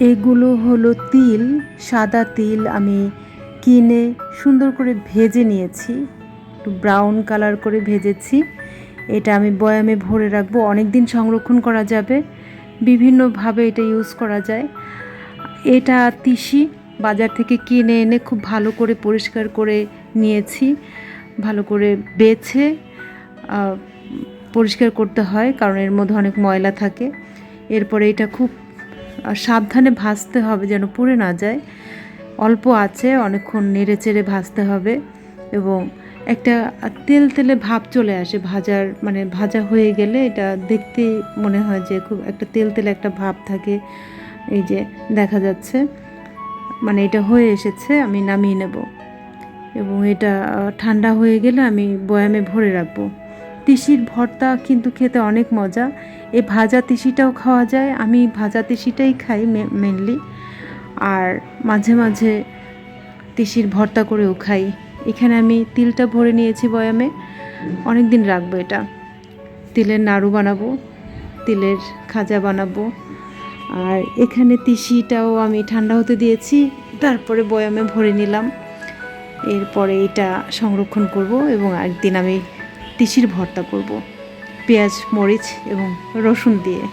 এগুলো হলো তিল, সাদা তিল আমি কিনে সুন্দর করে ভেজে নিয়েছি। একটু ব্রাউন কালার করে ভেজেছি। এটা আমি বয়ামে ভরে রাখব। অনেক দিন সংরক্ষণ করা যাবে। বিভিন্নভাবে এটা ইউজ করা যায়। এটা তিসি বাজার থেকে কিনে এনে খুব ভালো করে পরিষ্কার করে নিয়েছি। ভালো করে বেছে পরিষ্কার করতে হয়, কারণ এর মধ্যে অনেক ময়লা থাকে। এরপরে এটা খুব সাবধানে ভাজতে হবে যেন পুড়ে না যায়। অল্প আছে, অনেকক্ষণ নেড়ে চেড়ে ভাজতে হবে এবং একটা তেল তেলে ভাব চলে আসে ভাজার মানে ভাজা হয়ে গেলে এটা দেখতে মনে হয় যে খুব একটা তেল তেলে একটা ভাব থাকে। এই যে দেখা যাচ্ছে মানে এটা হয়ে এসেছে, আমি নামিয়ে নেব এবং এটা ঠান্ডা হয়ে গেলে আমি বয়ামে ভরে রাখব। তিসির ভর্তা কিন্তু খেতে অনেক মজা। এই ভাজা তিসিটাও খাওয়া যায়। আমি ভাজা তিসিটাই খাই মেনলি আর মাঝে মাঝে তিসির ভর্তা করেও খাই। এখানে আমি তিলটা ভরে নিয়েছি বয়ামে। অনেক দিন রাখব এটা। তিলের নাড়ু বানাবো, তিলের খাজা বানাবো। আর এখানে তিসিটাও আমি ঠান্ডা হতে দিয়েছি। তারপরে বয়ামে ভরে নিলাম। এরপরে এটা সংরক্ষণ করব এবং একদিন আমি তিসির ভর্তা করব। পেঁয়াজ মরিচ এবং রসুন দিয়ে।